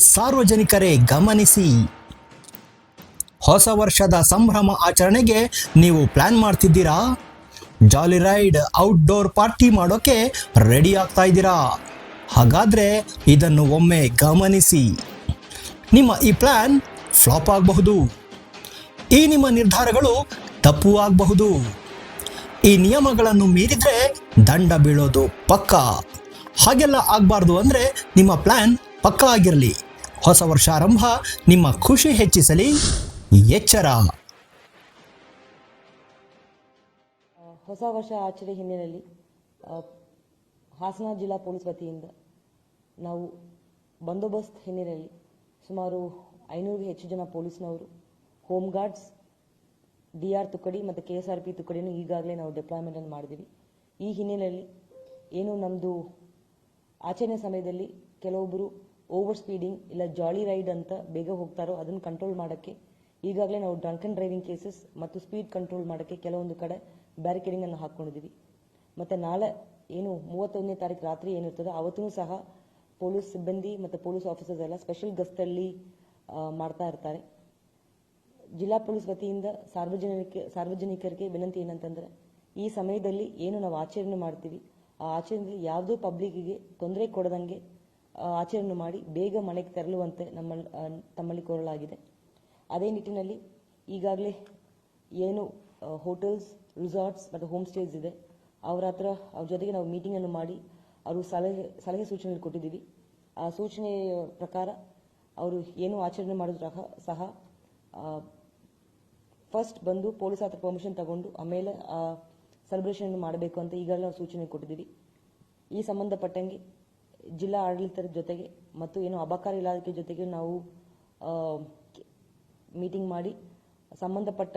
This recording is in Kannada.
ಸಾರ್ವಜನಿಕರೇ ಗಮನಿಸಿ. ಹೊಸ ವರ್ಷದ ಸಂಭ್ರಮ ಆಚರಣೆಗೆ ನೀವು ಪ್ಲಾನ್ ಮಾಡ್ತಿದ್ದೀರಾ? ಜಾಲಿ ರೈಡ್, ಔಟ್ಡೋರ್ ಪಾರ್ಟಿ ಮಾಡೋಕೆ ರೆಡಿ ಆಗ್ತಾ ಇದ್ದೀರಾ? ಹಾಗಾದರೆ ಇದನ್ನು ಒಮ್ಮೆ ಗಮನಿಸಿ. ನಿಮ್ಮ ಈ ಪ್ಲಾನ್ ಫ್ಲಾಪ್ ಆಗಬಹುದು. ಈ ನಿಮ್ಮ ನಿರ್ಧಾರಗಳು ತಪ್ಪು ಆಗಬಹುದು. ಈ ನಿಯಮಗಳನ್ನು ಮೀರಿದರೆ ದಂಡ ಬೀಳೋದು ಪಕ್ಕ. ಹಾಗೆಲ್ಲ ಆಗಬಾರ್ದು ಅಂದರೆ ನಿಮ್ಮ ಪ್ಲಾನ್ ಪಕ್ಕ ಆಗಿರಲಿ. ಹೊಸ ವರ್ಷ ಆರಂಭ, ನಿಮ್ಮ ಖುಷಿ ಹೆಚ್ಚಿಸಲಿ, ಎಚ್ಚರ. ಹೊಸ ವರ್ಷ ಆಚರಣೆ ಹಿನ್ನೆಲೆಯಲ್ಲಿ ಹಾಸನ ಜಿಲ್ಲಾ ಪೊಲೀಸ್ ವತಿಯಿಂದ ನಾವು ಬಂದೋಬಸ್ತ್ ಹಿನ್ನೆಲೆಯಲ್ಲಿ ಸುಮಾರು ಐನೂರಿಗೆ ಹೆಚ್ಚು ಜನ ಪೊಲೀಸ್ನವರು, ಹೋಮ್ ಗಾರ್ಡ್ಸ್, ಡಿ ಆರ್ ತುಕಡಿ ಮತ್ತು ಕೆ ಎಸ್ ಆರ್ ಪಿ ತುಕಡಿಯನ್ನು ಈಗಾಗಲೇ ನಾವು ಡೆಪ್ಲಾಯ್ಮೆಂಟನ್ನು ಮಾಡಿದ್ದೀವಿ. ಈ ಹಿನ್ನೆಲೆಯಲ್ಲಿ ಏನು ನಮ್ಮದು ಆಚರಣೆ ಸಮಯದಲ್ಲಿ ಕೆಲವೊಬ್ಬರು ಓವರ್ ಸ್ಪೀಡಿಂಗ್ ಇಲ್ಲ ಜಾಲಿ ರೈಡ್ ಅಂತ ಬೇಗ ಹೋಗ್ತಾರೋ ಅದನ್ನ ಕಂಟ್ರೋಲ್ ಮಾಡೋಕ್ಕೆ ಈಗಾಗಲೇ ನಾವು ಡ್ರಂಕನ್ ಡ್ರೈವಿಂಗ್ ಕೇಸಸ್ ಮತ್ತು ಸ್ಪೀಡ್ ಕಂಟ್ರೋಲ್ ಮಾಡೋಕ್ಕೆ ಕೆಲವೊಂದು ಕಡೆ ಬ್ಯಾರಿಕೇಡಿಂಗ್ ಅನ್ನು ಹಾಕ್ಕೊಂಡಿದ್ದೀವಿ ಮತ್ತು ನಾಳೆ ಏನು ಮೂವತ್ತೊಂದನೇ ತಾರೀಕು ರಾತ್ರಿ ಏನಿರ್ತದೆ ಅವತ್ತೂ ಸಹ ಪೊಲೀಸ್ ಸಿಬ್ಬಂದಿ ಮತ್ತು ಪೊಲೀಸ್ ಆಫೀಸರ್ಸ್ ಎಲ್ಲ ಸ್ಪೆಷಲ್ ಗಸ್ತಲ್ಲಿ ಮಾಡ್ತಾ ಇರ್ತಾರೆ. ಜಿಲ್ಲಾ ಪೊಲೀಸ್ ವತಿಯಿಂದ ಸಾರ್ವಜನಿಕ, ಸಾರ್ವಜನಿಕರಿಗೆ ವಿನಂತಿ ಏನಂತಂದ್ರೆ ಈ ಸಮಯದಲ್ಲಿ ಏನು ನಾವು ಆಚರಣೆ ಮಾಡ್ತೀವಿ, ಆ ಆಚರಣೆಯಲ್ಲಿ ಯಾವುದೂ ಪಬ್ಲಿಕ್ಕಿಗೆ ತೊಂದರೆ ಕೊಡದಂಗೆ ಆಚರಣೆ ಮಾಡಿ ಬೇಗ ಮನೆಗೆ ತೆರಳುವಂತೆ ನಮ್ಮ ತಮ್ಮಲ್ಲಿ ಕೋರಲಾಗಿದೆ. ಅದೇ ನಿಟ್ಟಿನಲ್ಲಿ ಈಗಾಗಲೇ ಏನು ಹೋಟೆಲ್ಸ್, ರಿಸಾರ್ಟ್ಸ್ ಮತ್ತು ಹೋಮ್ ಸ್ಟೇಸ್ ಇದೆ. ಅವರ ಹತ್ರ ಅವ್ರ ಜೊತೆಗೆ ನಾವು ಮೀಟಿಂಗನ್ನು ಮಾಡಿ ಅವರು ಸಲಹೆ ಸಲಹೆ ಸೂಚನೆ ಕೊಟ್ಟಿದ್ದೀವಿ. ಆ ಸೂಚನೆ ಪ್ರಕಾರ ಅವರು ಏನು ಆಚರಣೆ ಮಾಡಿದ್ರು ಸಹ ಸಹ ಫಸ್ಟ್ ಬಂದು ಪೊಲೀಸ್ ಹತ್ರ ಪರ್ಮಿಷನ್ ತಗೊಂಡು ಆಮೇಲೆ ಸೆಲೆಬ್ರೇಷನ್ ಮಾಡಬೇಕು ಅಂತ ಈಗಾಗಲೇ ನಾವು ಸೂಚನೆ ಕೊಟ್ಟಿದ್ದೀವಿ. ಈ ಸಂಬಂಧಪಟ್ಟಂಗೆ ಜಿಲ್ಲಾ ಆಡಳಿತದ ಜೊತೆಗೆ ಮತ್ತು ಏನು ಅಬಕಾರಿ ಇಲಾಖೆ ಜೊತೆಗೆ ನಾವು ಮೀಟಿಂಗ್ ಮಾಡಿ ಸಂಬಂಧಪಟ್ಟ